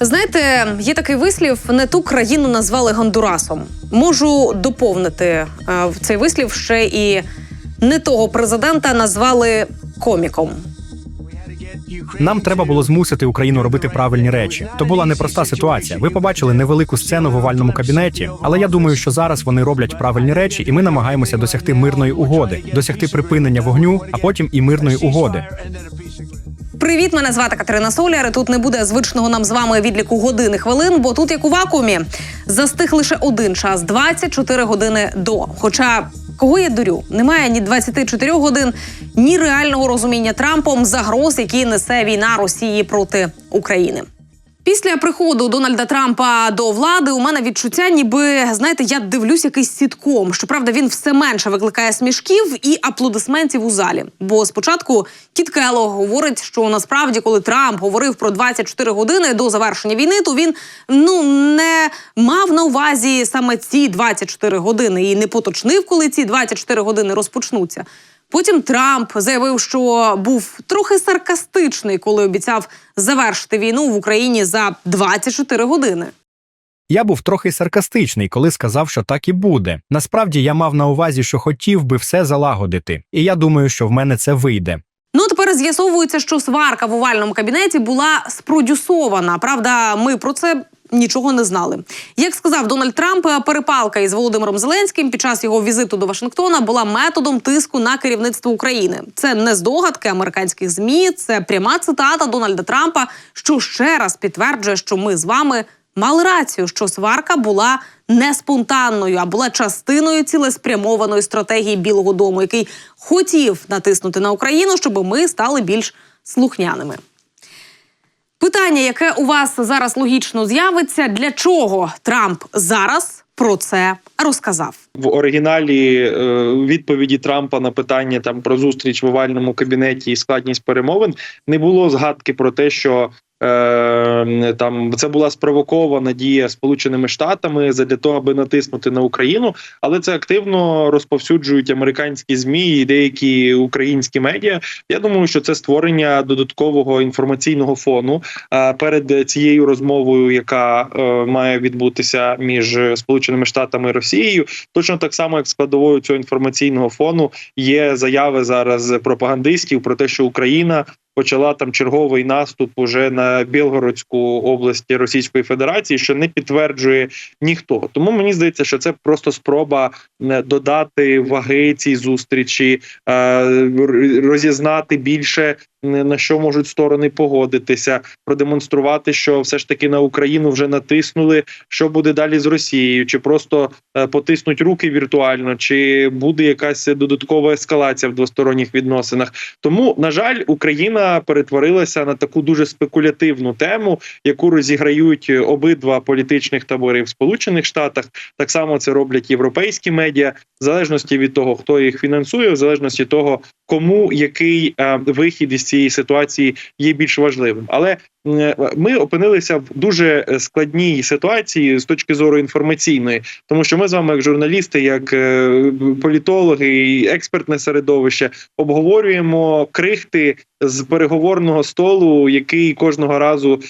Знаєте, є такий вислів: не ту країну назвали Гондурасом. Можу доповнити е, в цей вислів ще і не того президента назвали коміком. Нам треба було змусити Україну робити правильні речі. То була непроста ситуація. Ви побачили невелику сцену в овальному кабінеті, але я думаю, що зараз вони роблять правильні речі, і ми намагаємося досягти мирної угоди, досягти припинення вогню, а потім і мирної угоди. Привіт, мене звати Катерина Соляр. Тут не буде звичного нам з вами відліку години хвилин, бо тут як у вакуумі застиг лише один час 24 години до. Хоча кого я дурю? Немає ні 24 годин, ні реального розуміння Трампом загроз, які несе війна Росії проти України. Після приходу Дональда Трампа до влади у мене відчуття, ніби знаєте, я дивлюсь якийсь сітком. Щоправда, він все менше викликає смішків і аплодисментів у залі. Бо спочатку Кіт Келлог говорить, що насправді, коли Трамп говорив про 24 години до завершення війни, то він ну не мав на увазі саме ці 24 години і не поточнив, коли ці 24 години розпочнуться. Потім Трамп заявив, що був трохи саркастичний, коли обіцяв завершити війну в Україні за 24 години. Я був трохи саркастичний, коли сказав, що так і буде. Насправді я мав на увазі, що хотів би все залагодити, і я думаю, що в мене це вийде. Ну тепер з'ясовується, що сварка в овальному кабінеті була спродюсована. Правда, ми про це. Нічого не знали. Як сказав Дональд Трамп, перепалка із Володимиром Зеленським під час його візиту до Вашингтона була методом тиску на керівництво України. Це не здогадки американських змі, це пряма цитата Дональда Трампа, що ще раз підтверджує, що ми з вами мали рацію, що сварка була не спонтанною, а була частиною цілеспрямованої стратегії Білого Дому, який хотів натиснути на Україну, щоб ми стали більш слухняними. Питання, яке у вас зараз логічно з'явиться, для чого Трамп зараз про це розказав? в оригіналі е, відповіді Трампа на питання там про зустріч в овальному кабінеті і складність перемовин не було згадки про те, що там це була спровокована дія Сполученими Штатами для того, аби натиснути на Україну, але це активно розповсюджують американські змі і деякі українські медіа. Я думаю, що це створення додаткового інформаційного фону е, перед цією розмовою, яка е, має відбутися між Сполученими Штатами і Росією. Точно так само, як складовою цього інформаційного фону є заяви зараз пропагандистів про те, що Україна почала там черговий наступ уже на Білгородську область Російської Федерації, що не підтверджує ніхто. Тому мені здається, що це просто спроба додати ваги цій зустрічі, е, розізнати більше. На що можуть сторони погодитися, продемонструвати, що все ж таки на Україну вже натиснули. Що буде далі з Росією? Чи просто е, потиснуть руки віртуально, чи буде якась додаткова ескалація в двосторонніх відносинах? Тому, на жаль, Україна перетворилася на таку дуже спекулятивну тему, яку розіграють обидва політичних табори в Сполучених Штатах. Так само це роблять європейські медіа, в залежності від того, хто їх фінансує, в залежності того, кому який е, вихід із цієї ситуації є більш важливим. Але е, ми опинилися в дуже е, складній ситуації з точки зору інформаційної, тому що ми з вами, як журналісти, як е, політологи експертне середовище, обговорюємо крихти з переговорного столу, який кожного разу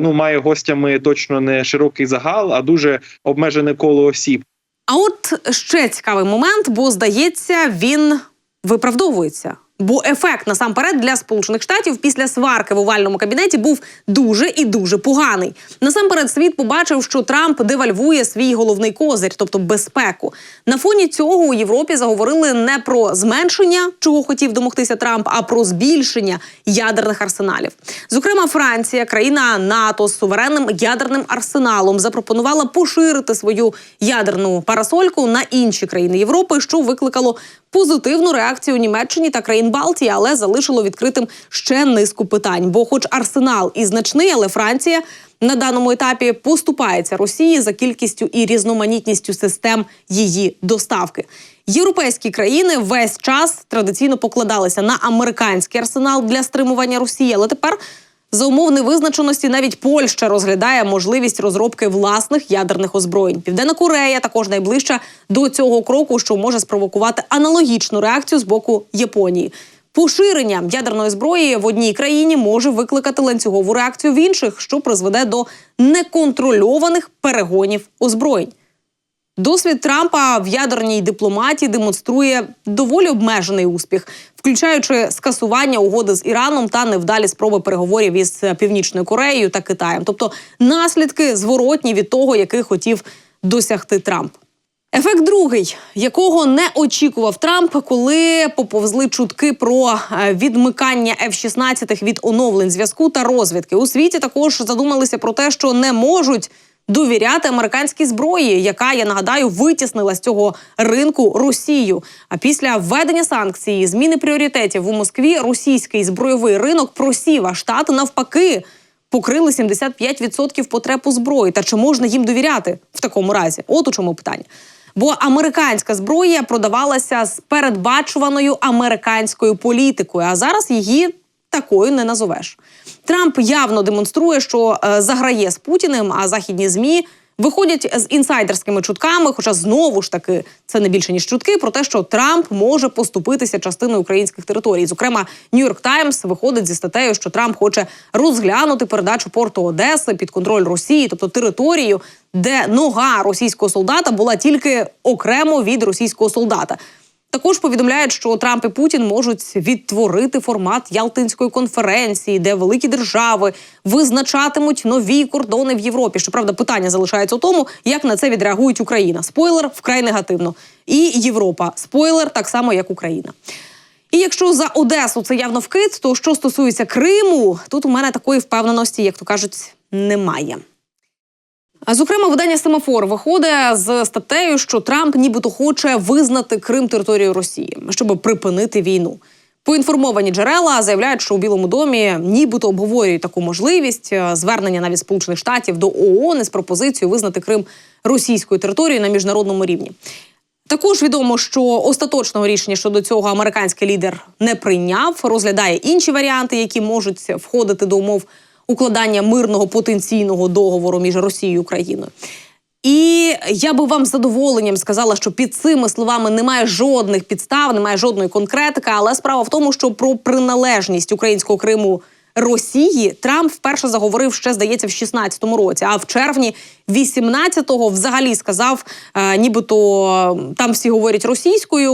ну має гостями точно не широкий загал, а дуже обмежене коло осіб. А от ще цікавий момент, бо здається, він виправдовується. Бо ефект насамперед для сполучених штатів після сварки в овальному кабінеті був дуже і дуже поганий. Насамперед, світ побачив, що Трамп девальвує свій головний козир, тобто безпеку. На фоні цього у Європі заговорили не про зменшення, чого хотів домогтися Трамп, а про збільшення ядерних арсеналів. Зокрема, Франція, країна НАТО з суверенним ядерним арсеналом, запропонувала поширити свою ядерну парасольку на інші країни Європи, що викликало позитивну реакцію Німеччині та країн Балтії, але залишило відкритим ще низку питань. Бо, хоч арсенал і значний, але Франція на даному етапі поступається Росії за кількістю і різноманітністю систем її доставки. Європейські країни весь час традиційно покладалися на американський арсенал для стримування Росії, але тепер. За умов невизначеності навіть Польща розглядає можливість розробки власних ядерних озброєнь. Південна Корея також найближча до цього кроку, що може спровокувати аналогічну реакцію з боку Японії. Поширення ядерної зброї в одній країні може викликати ланцюгову реакцію в інших, що призведе до неконтрольованих перегонів озброєнь. Досвід Трампа в ядерній дипломатії демонструє доволі обмежений успіх, включаючи скасування угоди з Іраном та невдалі спроби переговорів із Північною Кореєю та Китаєм. Тобто наслідки зворотні від того, який хотів досягти Трамп. Ефект другий, якого не очікував Трамп, коли поповзли чутки про е, відмикання F-16 від оновлень зв'язку та розвідки. У світі також задумалися про те, що не можуть довіряти американській зброї, яка я нагадаю витіснила з цього ринку Росію. А після введення санкцій, зміни пріоритетів у Москві, російський збройовий ринок просів, а штати навпаки покрили 75% потреб у зброї. Та чи можна їм довіряти в такому разі? От у чому питання. Бо американська зброя продавалася з передбачуваною американською політикою, а зараз її такою не назовеш. Трамп явно демонструє, що е, заграє з Путіним, а західні змі виходять з інсайдерськими чутками. Хоча знову ж таки це не більше ніж чутки про те, що Трамп може поступитися частиною українських територій. Зокрема, Нью-Йорк Таймс виходить зі статтею, що Трамп хоче розглянути передачу порту Одеси під контроль Росії, тобто територію, де нога російського солдата була тільки окремо від російського солдата. Також повідомляють, що Трамп і Путін можуть відтворити формат Ялтинської конференції, де великі держави визначатимуть нові кордони в Європі. Щоправда, питання залишається у тому, як на це відреагують Україна. Спойлер вкрай негативно. І Європа. Спойлер так само, як Україна. І якщо за Одесу це явно вкид, то що стосується Криму, тут у мене такої впевненості, як то кажуть, немає. Зокрема, видання Семафор виходить з статтею, що Трамп нібито хоче визнати Крим територією Росії, щоб припинити війну. Поінформовані джерела заявляють, що у Білому домі нібито обговорюють таку можливість е, звернення навіть Сполучених Штатів до ООН із пропозицією визнати Крим російською територією на міжнародному рівні. Також відомо, що остаточного рішення щодо цього американський лідер не прийняв, розглядає інші варіанти, які можуть входити до умов укладання мирного потенційного договору між Росією і Україною. І я би вам з задоволенням сказала, що під цими словами немає жодних підстав, немає жодної конкретики. Але справа в тому, що про приналежність українського Криму Росії Трамп вперше заговорив ще, здається, в 16-му році. А в червні 18-го взагалі сказав, е, нібито там всі говорять російською,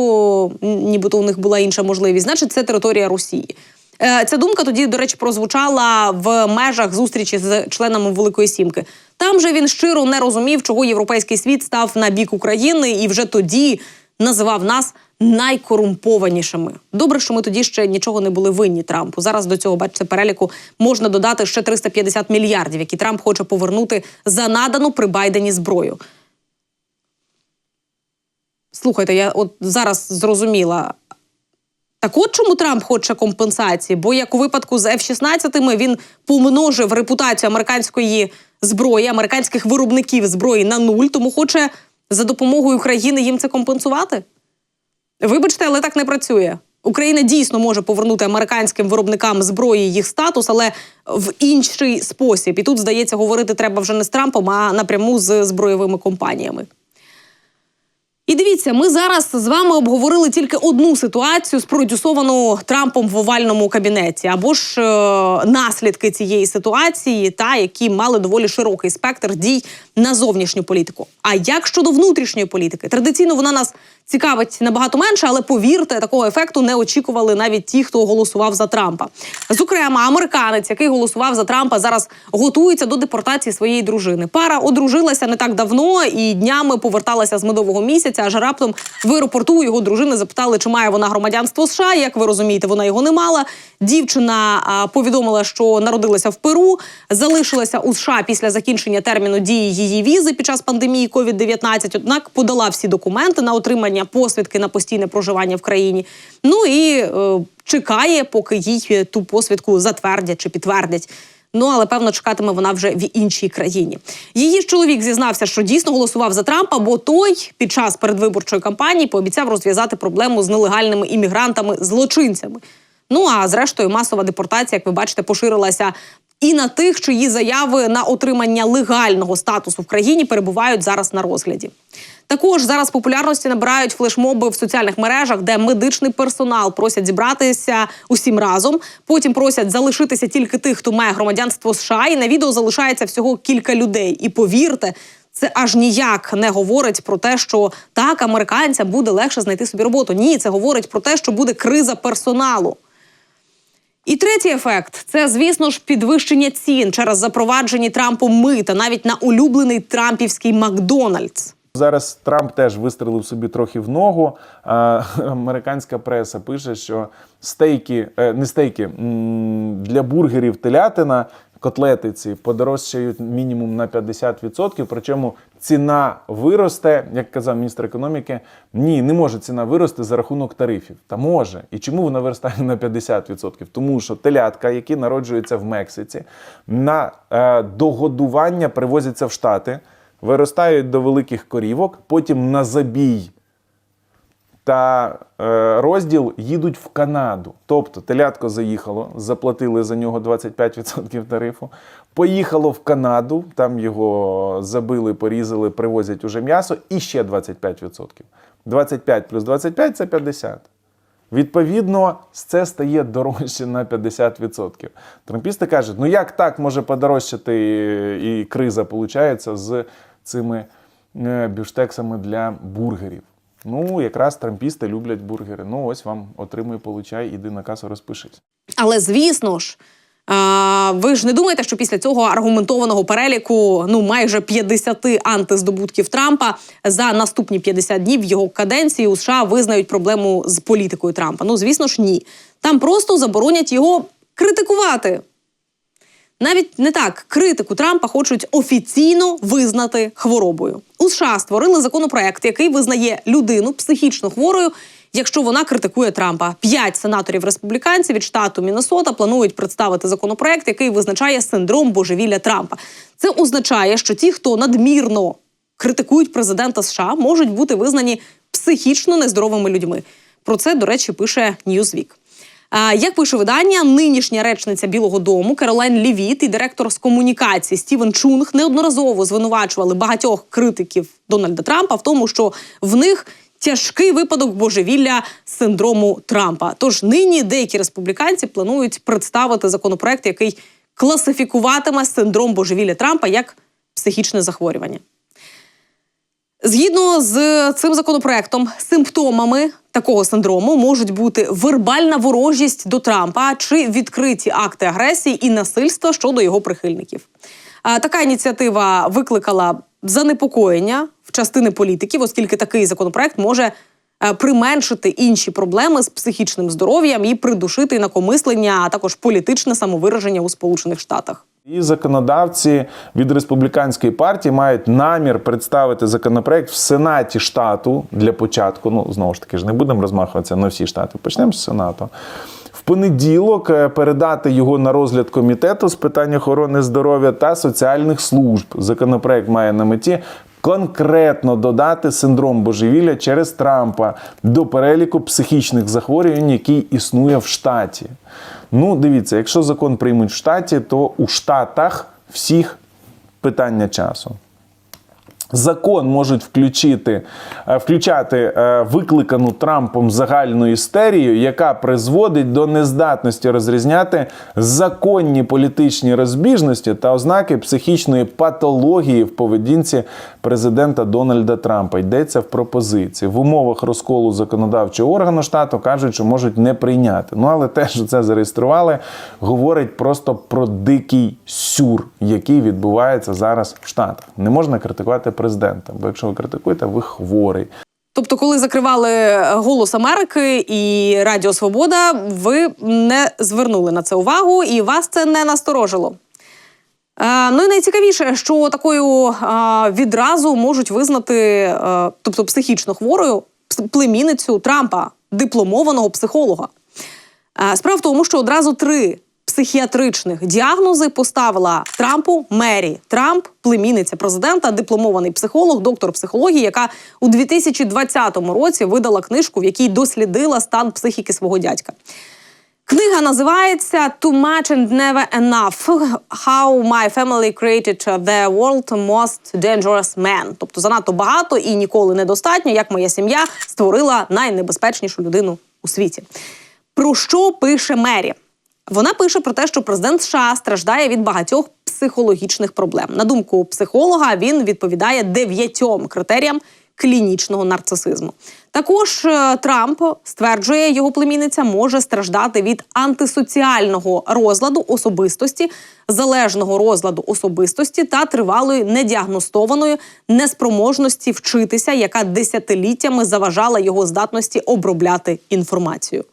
нібито у них була інша можливість. Значить, це територія Росії. Е, Ця думка тоді, до речі, прозвучала в межах зустрічі з членами Великої Сімки. Там же він щиро не розумів, чого європейський світ став на бік України, і вже тоді називав нас найкорумпованішими. Добре, що ми тоді ще нічого не були винні Трампу. Зараз до цього бачите переліку можна додати ще 350 мільярдів, які Трамп хоче повернути за надану при Байдені зброю. Слухайте, я от зараз зрозуміла. Так от чому Трамп хоче компенсації? Бо як у випадку з F-16 він помножив репутацію американської зброї, американських виробників зброї на нуль, тому хоче за допомогою країни їм це компенсувати? Вибачте, але так не працює. Україна дійсно може повернути американським виробникам зброї їх статус, але в інший спосіб. І тут, здається, говорити треба вже не з Трампом, а напряму з збройовими компаніями. І дивіться, ми зараз з вами обговорили тільки одну ситуацію, спродюсовану Трампом в овальному кабінеті, або ж е, наслідки цієї ситуації, та які мали доволі широкий спектр дій на зовнішню політику. А як щодо внутрішньої політики, традиційно вона нас цікавить набагато менше, але повірте, такого ефекту не очікували навіть ті, хто голосував за Трампа. Зокрема, американець, який голосував за Трампа, зараз готується до депортації своєї дружини. Пара одружилася не так давно і днями поверталася з медового місяця. Аж раптом в аеропорту його дружини запитали, чи має вона громадянство США. Як ви розумієте, вона його не мала. Дівчина повідомила, що народилася в Перу, залишилася у США після закінчення терміну дії її візи під час пандемії COVID-19, Однак подала всі документи на отримання посвідки на постійне проживання в країні. Ну і е, чекає, поки їй ту посвідку затвердять чи підтвердять. Ну але певно чекатиме вона вже в іншій країні. Її ж чоловік зізнався, що дійсно голосував за Трампа, бо той під час передвиборчої кампанії пообіцяв розв'язати проблему з нелегальними іммігрантами злочинцями. Ну а зрештою, масова депортація, як ви бачите, поширилася і на тих, чиї заяви на отримання легального статусу в країні перебувають зараз на розгляді. Також зараз популярності набирають флешмоби в соціальних мережах, де медичний персонал просять зібратися усім разом. Потім просять залишитися тільки тих, хто має громадянство США. І на відео залишається всього кілька людей. І повірте, це аж ніяк не говорить про те, що так американцям буде легше знайти собі роботу. Ні, це говорить про те, що буде криза персоналу. І третій ефект це, звісно ж, підвищення цін через запроваджені Трампом мита навіть на улюблений трампівський Макдональдс. Зараз Трамп теж вистрелив собі трохи в ногу. А, американська преса пише, що стейки, е, не стейки, для бургерів телятина, котлети ці подорожчають мінімум на 50%. Причому ціна виросте, як казав міністр економіки. Ні, не може ціна вирости за рахунок тарифів. Та може. І чому вона виростає на 50%? Тому що телятка, які народжуються в Мексиці, на е, догодування привозяться в Штати виростають до великих корівок, потім на забій та е, розділ їдуть в Канаду. Тобто телятко заїхало, заплатили за нього 25% тарифу. Поїхало в Канаду, там його забили, порізали, привозять уже м'ясо і ще 25%. 25 плюс 25 це 50. Відповідно, це стає дорожче на 50%. Трампісти кажуть, ну як так може подорожчати і криза виходить з цими е, бюштексами для бургерів. Ну, якраз трампісти люблять бургери. Ну, ось вам отримуй, получай, іди на касу, розпишись. Але звісно ж, а, ви ж не думаєте, що після цього аргументованого переліку ну майже 50 антиздобутків Трампа за наступні 50 днів його каденції у США визнають проблему з політикою Трампа. Ну звісно ж, ні. Там просто заборонять його критикувати. Навіть не так критику Трампа хочуть офіційно визнати хворобою. У США створили законопроект, який визнає людину психічно хворою, якщо вона критикує Трампа. П'ять сенаторів республіканців від штату Міннесота планують представити законопроект, який визначає синдром божевілля Трампа. Це означає, що ті, хто надмірно критикують президента США, можуть бути визнані психічно нездоровими людьми. Про це, до речі, пише Newsweek. Як пише видання, нинішня речниця Білого Дому Керолайн Лівіт і директор з комунікації Стівен Чунг неодноразово звинувачували багатьох критиків Дональда Трампа в тому, що в них тяжкий випадок божевілля синдрому Трампа. Тож нині деякі республіканці планують представити законопроект, який класифікуватиме синдром божевілля Трампа як психічне захворювання. Згідно з цим законопроектом, симптомами такого синдрому можуть бути вербальна ворожість до Трампа чи відкриті акти агресії і насильства щодо його прихильників. Така ініціатива викликала занепокоєння в частини політиків, оскільки такий законопроект може е, применшити інші проблеми з психічним здоров'ям і придушити інакомислення, а також політичне самовираження у Сполучених Штатах. І законодавці від республіканської партії мають намір представити законопроект в Сенаті штату для початку. Ну знову ж таки ж не будемо розмахуватися на всі штати. Почнемо з Сенату. В понеділок е, передати його на розгляд комітету з питань охорони здоров'я та соціальних служб. Законопроект має на меті. Конкретно додати синдром божевілля через Трампа до переліку психічних захворювань, який існує в штаті. Ну, дивіться, якщо закон приймуть в штаті, то у штатах всіх питання часу. Закон можуть включити, е, включати е, викликану Трампом загальну істерію, яка призводить до нездатності розрізняти законні політичні розбіжності та ознаки психічної патології в поведінці президента Дональда Трампа. Йдеться в пропозиції. В умовах розколу законодавчого органу штату кажуть, що можуть не прийняти. Ну але те, що це зареєстрували, говорить просто про дикий сюр, який відбувається зараз в Штатах. Не можна критикувати президента, бо якщо ви критикуєте, ви хворий. Тобто, коли закривали голос Америки і Радіо Свобода, ви не звернули на це увагу, і вас це не насторожило. Е, ну і найцікавіше, що такою е, відразу можуть визнати, е, тобто психічно хворою племінницю Трампа, дипломованого психолога. Е, Справа в тому, що одразу три психіатричних діагнози поставила Трампу Мері Трамп, племінниця президента, дипломований психолог, доктор психології, яка у 2020 році видала книжку, в якій дослідила стан психіки свого дядька. Книга називається Too much and never enough. How my family created the world most dangerous man. Тобто занадто багато і ніколи недостатньо, як моя сім'я створила найнебезпечнішу людину у світі. Про що пише Мері? Вона пише про те, що президент США страждає від багатьох психологічних проблем. На думку психолога, він відповідає дев'ятьом критеріям клінічного нарцисизму. Також е, Трамп стверджує, його племінниця може страждати від антисоціального розладу особистості, залежного розладу особистості та тривалої недіагностованої неспроможності вчитися, яка десятиліттями заважала його здатності обробляти інформацію.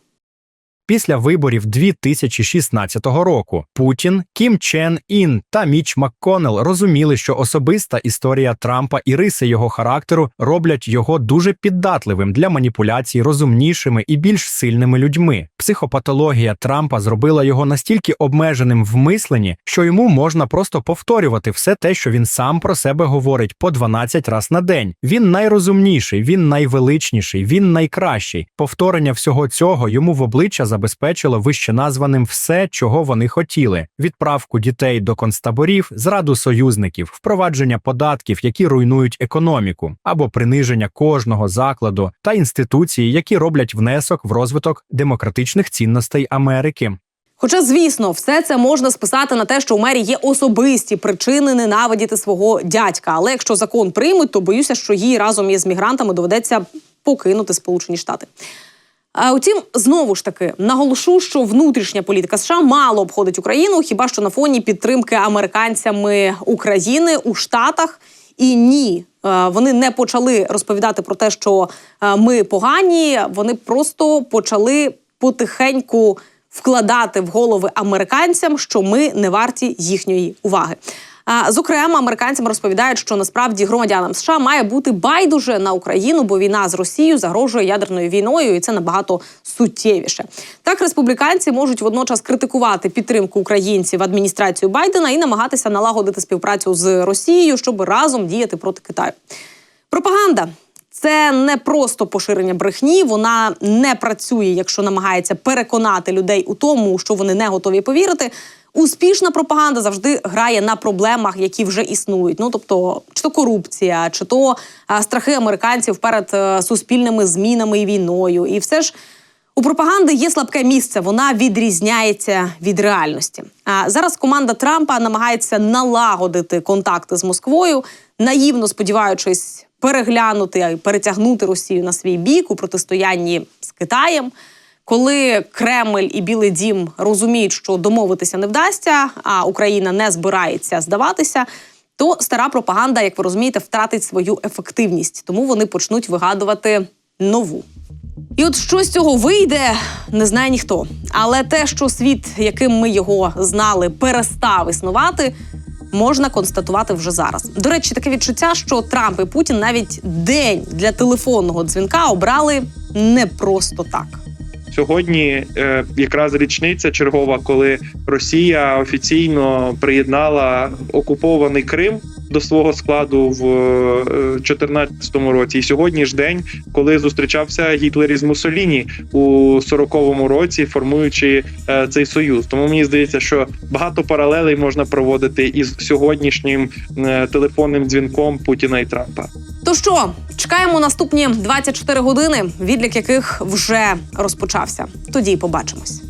Після виборів 2016 року Путін, Кім Чен Ін та Міч МакКоннелл розуміли, що особиста історія Трампа і риси його характеру роблять його дуже піддатливим для маніпуляцій розумнішими і більш сильними людьми. Психопатологія Трампа зробила його настільки обмеженим в мисленні, що йому можна просто повторювати все те, що він сам про себе говорить по 12 раз на день. Він найрозумніший, він найвеличніший, він найкращий. Повторення всього цього йому в обличчя забезпечило вищеназваним все, чого вони хотіли: відправку дітей до концтаборів, зраду союзників, впровадження податків, які руйнують економіку, або приниження кожного закладу та інституції, які роблять внесок в розвиток демократичних цінностей Америки. Хоча, звісно, все це можна списати на те, що у мері є особисті причини ненавидіти свого дядька. Але якщо закон приймуть, то боюся, що їй разом із мігрантами доведеться покинути Сполучені Штати. А утім, знову ж таки наголошу, що внутрішня політика США мало обходить Україну, хіба що на фоні підтримки американцями України у Штатах. І ні, е, вони не почали розповідати про те, що е, ми погані. Вони просто почали потихеньку вкладати в голови американцям, що ми не варті їхньої уваги. Зокрема, американцям розповідають, що насправді громадянам США має бути байдуже на Україну, бо війна з Росією загрожує ядерною війною, і це набагато суттєвіше. Так, республіканці можуть водночас критикувати підтримку українців адміністрацію Байдена і намагатися налагодити співпрацю з Росією, щоб разом діяти проти Китаю. Пропаганда. Це не просто поширення брехні, вона не працює, якщо намагається переконати людей у тому, що вони не готові повірити. Успішна пропаганда завжди грає на проблемах, які вже існують. Ну тобто, чи то корупція, чи то страхи американців перед е, суспільними змінами і війною. І все ж у пропаганди є слабке місце, вона відрізняється від реальності. А зараз команда Трампа намагається налагодити контакти з Москвою, наївно сподіваючись переглянути перетягнути Росію на свій бік у протистоянні з Китаєм. Коли Кремль і Білий Дім розуміють, що домовитися не вдасться, а Україна не збирається здаватися, то стара пропаганда, як ви розумієте, втратить свою ефективність, тому вони почнуть вигадувати нову. І от що з цього вийде, не знає ніхто. Але те, що світ, яким ми його знали, перестав існувати, можна констатувати вже зараз. До речі, таке відчуття, що Трамп і Путін навіть день для телефонного дзвінка обрали не просто так. Сьогодні е, якраз річниця чергова, коли Росія офіційно приєднала окупований Крим до свого складу в 2014 році. І сьогодні ж день, коли зустрічався Гітлер із Муссоліні у 40-му році, формуючи е, цей союз. Тому мені здається, що багато паралелей можна проводити із сьогоднішнім е, телефонним дзвінком Путіна і Трампа. То що, чекаємо наступні 24 години, відлік яких вже розпочався. Тоді й побачимось.